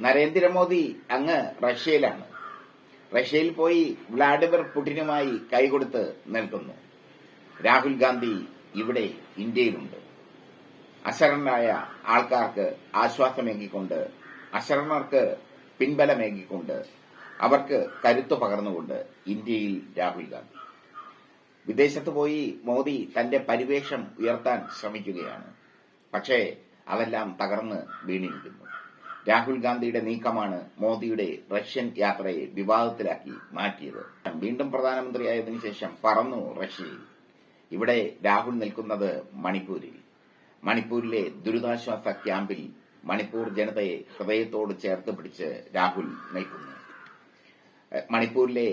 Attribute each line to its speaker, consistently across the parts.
Speaker 1: നരേന്ദ്രമോദി അങ്ങ് റഷ്യയിലാണ്. റഷ്യയിൽ പോയി വ്ളാഡിമിർ പുടിനുമായി കൈകൊടുത്ത് നിൽക്കുന്നു. രാഹുൽ ഗാന്ധി ഇവിടെ ഇന്ത്യയിലുണ്ട്. അശരണരായ ആൾക്കാർക്ക് ആശ്വാസമേകിക്കൊണ്ട് അശരണർക്ക് പിൻബലമേകിക്കൊണ്ട് അവർക്ക് കരുത്തു പകർന്നുകൊണ്ട് ഇന്ത്യയിൽ രാഹുൽ ഗാന്ധി. വിദേശത്ത് പോയി മോദി തന്റെ പരിവേഷം ഉയർത്താൻ ശ്രമിക്കുകയാണ്. പക്ഷേ അതെല്ലാം തകർന്ന് വീണിരിക്കുന്നു. രാഹുൽ ഗാന്ധിയുടെ നീക്കമാണ് മോദിയുടെ റഷ്യൻ യാത്രയെ വിവാദത്തിലാക്കി മാറ്റിയത്. വീണ്ടും പ്രധാനമന്ത്രിയായതിനു ശേഷം പറന്നു റഷ്യയിൽ. ഇവിടെ രാഹുൽ നിൽക്കുന്നത് മണിപ്പൂരിൽ. മണിപ്പൂരിലെ ദുരിതാശ്വാസ ക്യാമ്പിൽ മണിപ്പൂർ ജനതയെ ഹൃദയത്തോട് ചേർത്ത് പിടിച്ച് രാഹുൽ നിൽക്കുന്നു. മണിപ്പൂരിലെ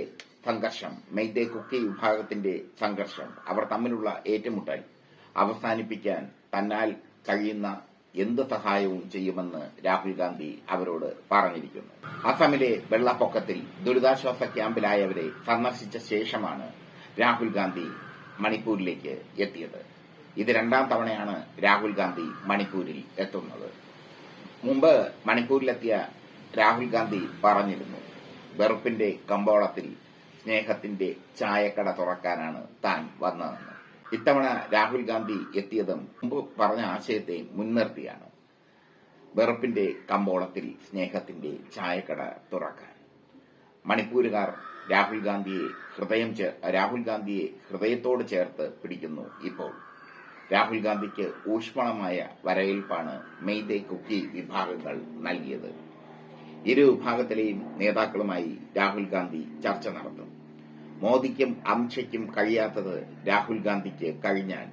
Speaker 1: സംഘർഷം മെയ്തേ കുക്കി വിഭാഗത്തിന്റെ സംഘർഷം അവർ തമ്മിലുള്ള ഏറ്റുമുട്ടൽ അവസാനിപ്പിക്കാൻ തന്നാൽ കഴിയുന്ന എന്ത് സഹായവും ചെയ്യുമെന്ന് രാഹുൽ ഗാന്ധി അവരോട് പറഞ്ഞിരിക്കുന്നു. അസമിലെ വെള്ളപ്പൊക്കത്തിൽ ദുരിതാശ്വാസ ക്യാമ്പിലായവരെ സന്ദർശിച്ച ശേഷമാണ് രാഹുൽ ഗാന്ധി മണിപ്പൂരിലേക്ക് എത്തിയത്. ഇത് രണ്ടാം തവണയാണ് രാഹുൽ ഗാന്ധി മണിപ്പൂരിൽ എത്തുന്നത്. മുമ്പ് മണിപ്പൂരിലെത്തിയ രാഹുൽ ഗാന്ധി പറഞ്ഞിരുന്നു വെറുപ്പിന്റെ കമ്പോളത്തിൽ സ്നേഹത്തിന്റെ ചായക്കട തുറക്കാനാണ് താൻ വന്നതെന്ന്. ഇത്തവണ രാഹുൽ ഗാന്ധി എത്തിയതും മുമ്പ് പറഞ്ഞ ആശയത്തെ മുൻനിർത്തിയാണ്. വെറുപ്പിന്റെ കമ്പോളത്തിൽ സ്നേഹത്തിന്റെ ചായക്കട തുറക്കാൻ. മണിപ്പൂരുകാർ രാഹുൽ ഗാന്ധിയെ ഹൃദയം രാഹുൽ ഗാന്ധിയെ ഹൃദയത്തോട് ചേർത്ത് പിടിക്കുന്നു ഇപ്പോൾ. രാഹുൽ ഗാന്ധിക്ക് ഊഷ്മളമായ വരവേൽപ്പാണ് മെയ്തേ കുക്കി വിഭാഗങ്ങൾ നൽകിയത്. ഇരു വിഭാഗത്തിലെയും നേതാക്കളുമായി രാഹുൽ ഗാന്ധി ചർച്ച നടത്തും. മോദിക്കും അംശയ്ക്കും കഴിയാത്തത് രാഹുൽ ഗാന്ധിക്ക് കഴിഞ്ഞാൽ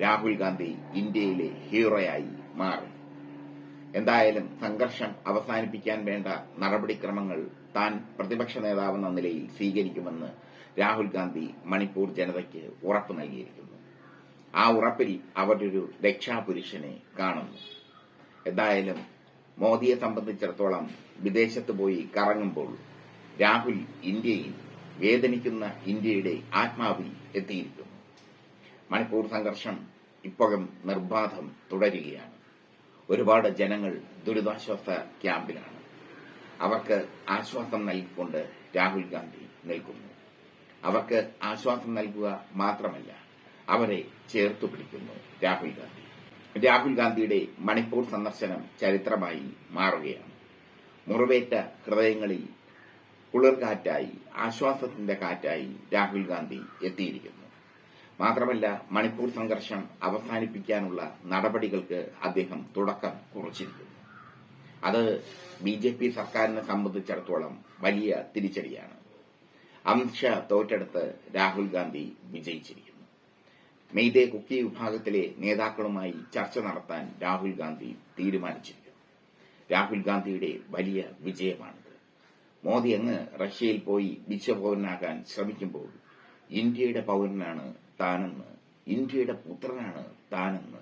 Speaker 1: രാഹുൽ ഗാന്ധി ഇന്ത്യയിലെ ഹീറോയായി മാറും. എന്തായാലും സംഘർഷം അവസാനിപ്പിക്കാൻ വേണ്ട നടപടിക്രമങ്ങൾ താൻ പ്രതിപക്ഷ നേതാവെന്ന നിലയിൽ സ്വീകരിക്കുമെന്ന് രാഹുൽ ഗാന്ധി മണിപ്പൂർ ജനതയ്ക്ക് ഉറപ്പ് നൽകിയിരിക്കുന്നു. ആ ഉറപ്പിൽ അവരൊരു രക്ഷാപുരുഷനെ കാണുന്നു. എന്തായാലും മോദിയെ സംബന്ധിച്ചിടത്തോളം വിദേശത്ത് പോയി കറങ്ങുമ്പോൾ രാഹുൽ ഇന്ത്യയിൽ വേദനിക്കുന്ന ഇന്ത്യയുടെ ആത്മാവിൽ എത്തിയിരിക്കുന്നു. മണിപ്പൂർ സംഘർഷം ഇപ്പോഴും നിർബാധം തുടരുകയാണ്. ഒരുപാട് ജനങ്ങൾ ദുരിതാശ്വാസ ക്യാമ്പിലാണ്. അവർക്ക് ആശ്വാസം നൽകിക്കൊണ്ട് രാഹുൽ ഗാന്ധി നിൽക്കുന്നു. അവർക്ക് ആശ്വാസം നൽകുക മാത്രമല്ല അവരെ ചേർത്തു പിടിക്കുന്നു രാഹുൽ ഗാന്ധി. രാഹുൽ ഗാന്ധിയുടെ മണിപ്പൂർ സന്ദർശനം ചരിത്രമായി മാറുകയാണ്. മുറിവേറ്റ ഹൃദയങ്ങളിൽ കുളിർകാറ്റായി ആശ്വാസത്തിന്റെ കാറ്റായി രാഹുൽ ഗാന്ധി എത്തിയിരിക്കുന്നു. മാത്രമല്ല മണിപ്പൂർ സംഘർഷം അവസാനിപ്പിക്കാനുള്ള നടപടികൾക്ക് അദ്ദേഹം തുടക്കം കുറിച്ചിരിക്കുന്നു. അത് ബി ജെ പി സർക്കാരിനെ സംബന്ധിച്ചിടത്തോളം വലിയ തിരിച്ചടിയാണ്. അമിത്ഷാ തോറ്റെടുത്ത് രാഹുൽ ഗാന്ധി വിജയിച്ചിരിക്കുന്നു. മെയ്തേ കുക്കി വിഭാഗത്തിലെ നേതാക്കളുമായി ചർച്ച നടത്താൻ രാഹുൽ ഗാന്ധി തീരുമാനിച്ചിരിക്കുന്നു. രാഹുൽ ഗാന്ധിയുടെ വലിയ വിജയമാണിത് മോദി അങ്ങ് റഷ്യയിൽ പോയി വിശ്വപൗരനാകാൻ ശ്രമിക്കുമ്പോൾ ഇന്ത്യയുടെ പൗരനാണ് താനെന്ന് ഇന്ത്യയുടെ പുത്രനാണ് താനെന്ന്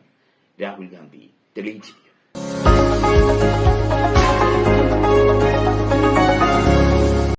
Speaker 1: രാഹുൽ ഗാന്ധി തെളിയിച്ചിരിക്കുന്നു.